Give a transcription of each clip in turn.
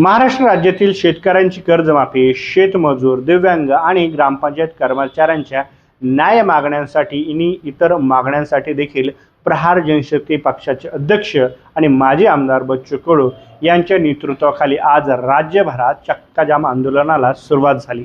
महाराष्ट्र राज्यातील शेतकऱ्यांची कर्जमाफी शेतमजूर दिव्यांग आणि ग्रामपंचायत कर्मचाऱ्यांच्या न्याय मागण्यांसाठी आणि इतर मागण्यांसाठी देखील प्रहार जनशक्ती पक्षाचे अध्यक्ष आणि माजी आमदार बच्चू कडू यांच्या नेतृत्वाखाली आज राज्यभरात चक्काजाम आंदोलनाला सुरुवात झाली.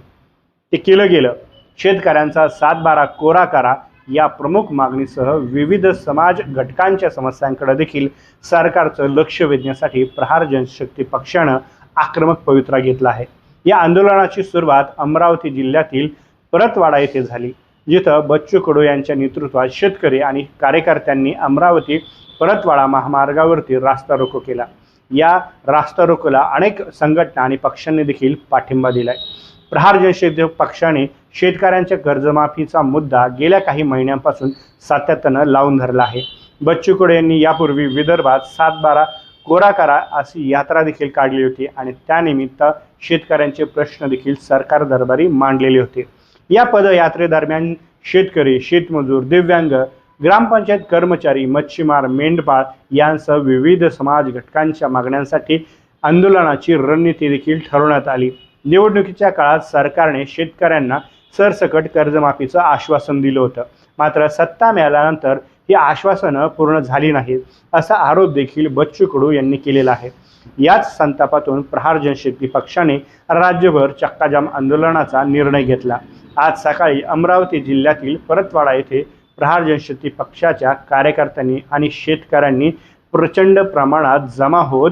ते केलं गेलं. शेतकऱ्यांचा सातबारा कोरा करा या प्रमुख मागणीसह विविध समाज घटकांच्या समस्यांकडे देखील सरकारचं लक्ष वेधण्यासाठी प्रहार जनशक्ती पक्षानं आक्रमक पवित्रा घेतला आहे. या आंदोलनाची सुरुवात अमरावती जिल्ह्यातील परतवाडा येथे झाली जिथं बच्चू कडू यांच्या नेतृत्वात शेतकरी आणि कार्यकर्त्यांनी अमरावती परतवाडा महामार्गावरती रास्ता रोको केला. या रास्ता रोकोला अनेक संघटना आणि पक्षांनी देखील पाठिंबा दिलाय. प्रहार जनशक्ती पक्षाने शेतकऱ्यांच्या कर्जमाफीचा मुद्दा गेल्या काही महिन्यांपासून सातत्यानं लावून धरला आहे. बच्चू कडू यांनी यापूर्वी विदर्भात सातबारा कोरा करा अशी यात्रा देखील काढली होती आणि त्यानिमित्त शेतकऱ्यांचे प्रश्न देखील सरकार दरबारी मांडलेले होते. या पदयात्रेदरम्यान शेतकरी शेतमजूर दिव्यांग ग्रामपंचायत कर्मचारी मच्छीमार मेंढपाळ यांसह विविध समाज घटकांच्या मागण्यांसाठी आंदोलनाची रणनीती देखील ठरवण्यात आली. निवडणुकीच्या काळात सरकारने शेतकऱ्यांना सरसकट कर्जमाफीचं आश्वासन दिलं होतं. मात्र सत्ता मिळाल्यानंतर ही आश्वासनं पूर्ण झाली नाहीत असा आरोप देखील बच्चू कडू यांनी केलेला आहे. याच संतापातून प्रहार जनशक्ती पक्षाने राज्यभर चक्काजाम आंदोलनाचा निर्णय घेतला. आज सकाळी अमरावती जिल्ह्यातील परतवाडा येथे प्रहार जनशक्ती पक्षाच्या कार्यकर्त्यांनी आणि शेतकऱ्यांनी प्रचंड प्रमाणात जमा होत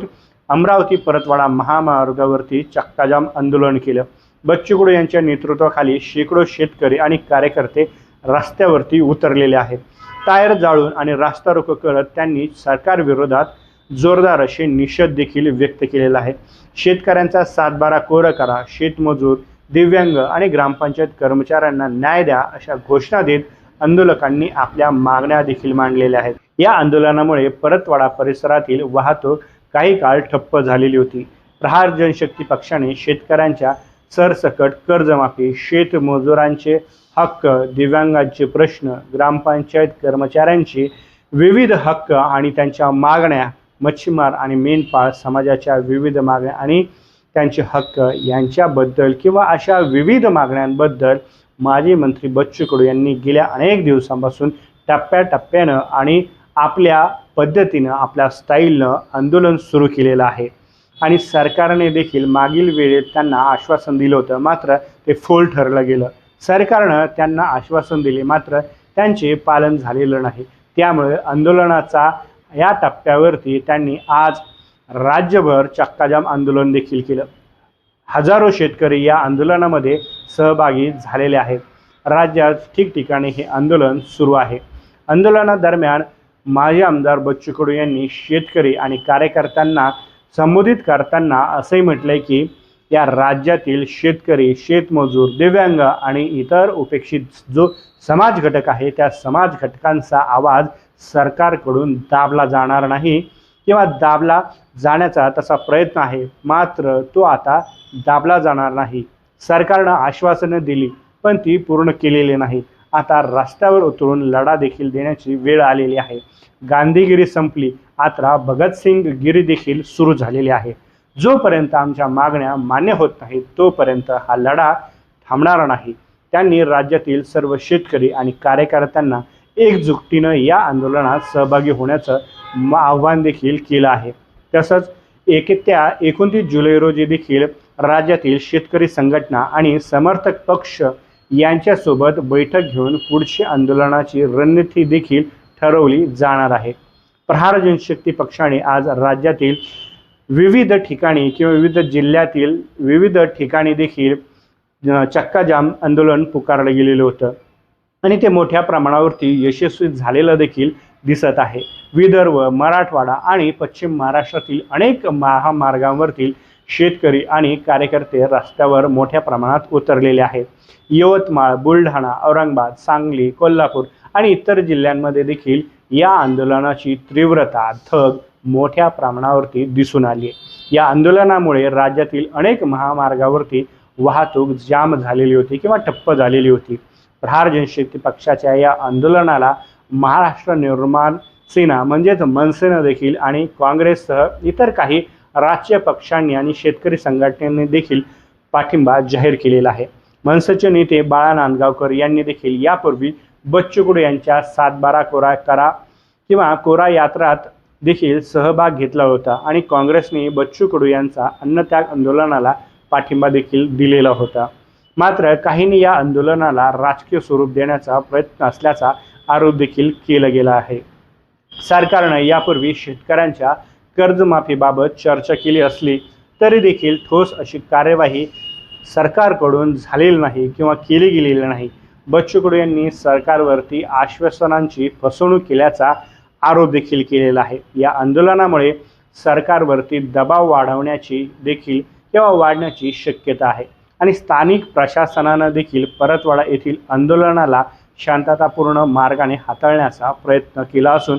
अमरावती परतवाडा महामार्गावरती चक्काजाम आंदोलन केलं. बच्चू कडू यांच्या नेतृत्वाखाली शेकडो शेतकरी आणि कार्यकर्ते रस्त्यावरती उतरलेले आहेत. टायर जाळून आणि रास्ता रोको करत त्यांनी सरकारविरोधात जोरदार असे निषेध देखील व्यक्त केलेला आहे. शेतकऱ्यांचा सातबारा कोरं करा शेतमजूर दिव्यांग आणि ग्रामपंचायत कर्मचाऱ्यांना न्याय द्या अशा घोषणा देत आंदोलकांनी आपल्या मागण्या देखील मांडलेल्या आहेत. या आंदोलनामुळे परतवाडा परिसरातील वाहतूक काही काळ ठप्प झालेली होती. प्रहार जनशक्ती पक्षाने शेतकऱ्यांच्या सरसकट कर्जमाफी शेतमजुरांचे हक्क दिव्यांगांचे प्रश्न ग्रामपंचायत कर्मचाऱ्यांचे विविध हक्क आणि त्यांच्या मागण्या मच्छीमार आणि मेंढपाळ समाजाच्या विविध मागण्या आणि त्यांचे हक्क यांच्याबद्दल किंवा अशा विविध मागण्यांबद्दल माजी मंत्री बच्चू कडू यांनी गेल्या अनेक दिवसांपासून टप्प्याटप्प्यानं आणि आपल्या पद्धतीनं आपल्या स्टाईलनं आंदोलन सुरू केलेलं आहे. आणि सरकारने देखील मागील वेळेत त्यांना आश्वासन दिलं होतं मात्र ते फोल ठरलं गेलं. सरकारनं त्यांना आश्वासन दिले मात्र त्यांचे पालन झालेलं नाही. त्यामुळे आंदोलनाचा या टप्प्यावरती त्यांनी आज राज्यभर चक्काजाम आंदोलन देखील केलं. हजारो शेतकरी या आंदोलनामध्ये सहभागी झालेले आहेत. राज्यात ठिकठिकाणी हे आंदोलन सुरू आहे. आंदोलनादरम्यान माजी आमदार बच्चू कडू यांनी शेतकरी आणि कार्यकर्त्यांना संबोधित करताना असंही म्हटलंय की या राज्यातील शेतकरी शेतमजूर दिव्यांग आणि इतर उपेक्षित जो समाज घटक आहे त्या समाज घटकांचा आवाज सरकारकडून दाबला जाणार नाही किंवा दाबला जाण्याचा तसा प्रयत्न आहे. मात्र तो आता दाबला जाणार नाही. सरकारनं आश्वासनं दिली पण ती पूर्ण केलेली नाही. आता रस्त्यावर उतरून लढा देखील देण्याची वेळ आलेली आहे. गांधीगिरी संपली आता भगतसिंग गिरी देखील सुरू झालेली आहे. जोपर्यंत आमच्या मागण्या मान्य होत नाहीत तोपर्यंत हा लढा थांबणार नाही. त्यांनी राज्यातील सर्व शेतकरी आणि कार्यकर्त्यांना एकजुटीनं या आंदोलनात सहभागी होण्याचं आव्हान देखील केलं आहे. तसंच येत्या एकोणतीस जुलै रोजी देखील राज्यातील शेतकरी संघटना आणि समर्थक पक्ष यांच्यासोबत बैठक घेऊन पुढची आंदोलनाची रणनीती देखील ठरवली जाणार आहे. प्रहार जनशक्ती पक्षाने आज राज्यातील विविध ठिकाणी किंवा विविध जिल्ह्यातील विविध ठिकाणी देखील चक्काजाम आंदोलन पुकारलं गेलेलं होतं. आणि ते मोठ्या प्रमाणावरती यशस्वी झालेलं देखील दिसत आहे. विदर्भ मराठवाडा आणि पश्चिम महाराष्ट्रातील अनेक महामार्गांवरतील शेतकरी आणि कार्यकर्ते रस्त्यावर मोठ्या प्रमाणात उतरलेले आहेत. यवतमाळ बुलढाणा औरंगाबाद सांगली कोल्हापूर आणि इतर जिल्ह्यांमध्ये देखील या आंदोलनाची तीव्रता थग मोठ्या प्रमाणावरती दिसून आली आहे. या आंदोलनामुळे राज्यातील अनेक महामार्गावरती वाहतूक जाम झालेली होती किंवा ठप्प झालेली होती. प्रहार जनशक्ती पक्षाच्या या आंदोलनाला महाराष्ट्र निर्माण सेना म्हणजेच मनसेनं देखील आणि काँग्रेससह इतर काही राजकीय पक्षांनी आणि शेतकरी संघटनेने देखील पाठिंबा जाहीर केलेला आहे. मनसेचे नेते बाळा नांदगावकर यांनी देखील यापूर्वी बच्चू यांच्या सातबारा कोरा करा किंवा कोरा यात्रात देखील सहभाग घेतला होता आणि काँग्रेसने बच्चू कडू यांचा अन्नत्याग आंदोलनाला पाठिंबा देखील दिलेला होता. मात्र काहींनी या आंदोलनाला राजकीय स्वरूप देण्याचा प्रयत्न असल्याचा आरोप देखील केला गेला आहे. सरकारनं यापूर्वी शेतकऱ्यांच्या कर्जमाफीबाबत चर्चा केली असली तरी देखील ठोस अशी कार्यवाही सरकारकडून झालेली नाही किंवा केली गेलेली नाही. बच्चू कडू यांनी सरकारवरती आश्वासनांची फसवणूक केल्याचा आरोप देखील केलेला आहे. या आंदोलनामुळे सरकारवरती दबाव वाढवण्याची देखील किंवा वाढण्याची शक्यता आहे. आणि स्थानिक प्रशासनानं देखील परतवाडा येथील आंदोलनाला शांततापूर्ण मार्गाने हाताळण्याचा प्रयत्न केला असून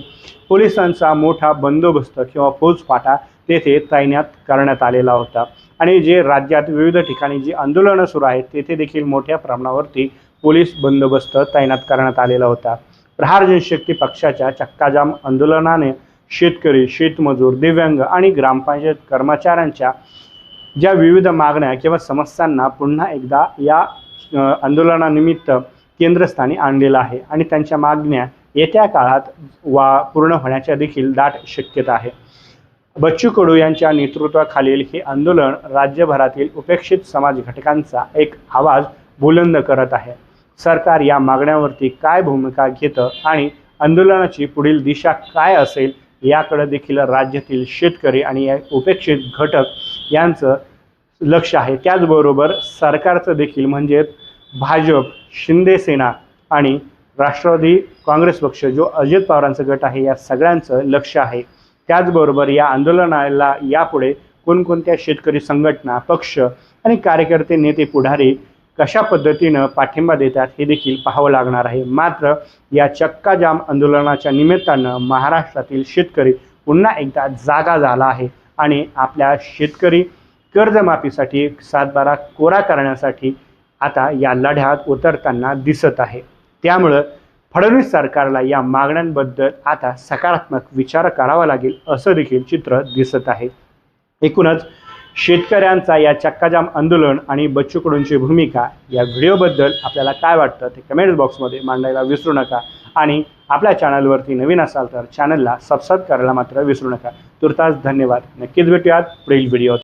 पोलिसांचा मोठा बंदोबस्त किंवा फौजफाटा तेथे तैनात करण्यात आलेला होता. आणि जे राज्यात विविध ठिकाणी जी आंदोलनं सुरू आहेत तेथे देखील मोठ्या प्रमाणावरती पोलीस बंदोबस्त तैनात करण्यात आलेला होता. प्रहार जनशक्ती पक्षाच्या चक्काजाम आंदोलनाने शेतकरी शेतमजूर दिव्यांग आणि ग्रामपंचायत कर्मचाऱ्यांच्या ज्या विविध मागण्या किंवा समस्यांना पुन्हा एकदा या आंदोलनानिमित्त केंद्रस्थानी आणलेलं आहे आणि त्यांच्या मागण्या येत्या काळात वा पूर्ण होण्याच्या देखील दाट शक्यता आहे. बच्चू कडू यांच्या नेतृत्वाखालील हे आंदोलन राज्यभरातील उपेक्षित समाज घटकांचा एक आवाज बुलंद करत आहे. सरकार या मागण्यावरती काय भूमिका घेतं आणि आंदोलनाची पुढील दिशा काय असेल याकडे देखील राज्यातील शेतकरी आणि या उपेक्षित घटक यांचं लक्ष आहे. त्याचबरोबर सरकारचं देखील म्हणजे भाजप शिंदेसेना आणि राष्ट्रवादी काँग्रेस पक्ष जो अजित पवारांचं गट आहे या सगळ्यांचं लक्ष आहे. त्याचबरोबर या आंदोलनाला यापुढे कोणकोणत्या शेतकरी संघटना पक्ष आणि कार्यकर्ते नेते पुढारी कशा पद्धतीनं पाठिंबा देतात हे देखील पाहावं लागणार आहे. मात्र या चक्काजाम आंदोलनाच्या निमित्तानं महाराष्ट्रातील शेतकरी पुन्हा एकदा जागा झाला आहे आणि आपल्या शेतकरी कर्जमाफीसाठी सातबारा कोरा करण्यासाठी आता या लढ्यात उतरताना दिसत आहे. त्यामुळं फडणवीस सरकारला या मागण्यांबद्दल आता सकारात्मक विचार करावा लागेल असं देखील चित्र दिसत आहे. एकूणच शेतकऱ्यांचा या चक्काजाम आंदोलन आणि बच्चू कडूंची भूमिका या व्हिडिओबद्दल आपल्याला काय वाटतं ते कमेंट बॉक्समध्ये मांडायला विसरू नका. आणि आपल्या चॅनलवरती नवीन असाल तर चॅनलला सबस्क्राईब करायला मात्र विसरू नका. तुर्तास धन्यवाद. नक्कीच भेटूयात पुढील व्हिडिओ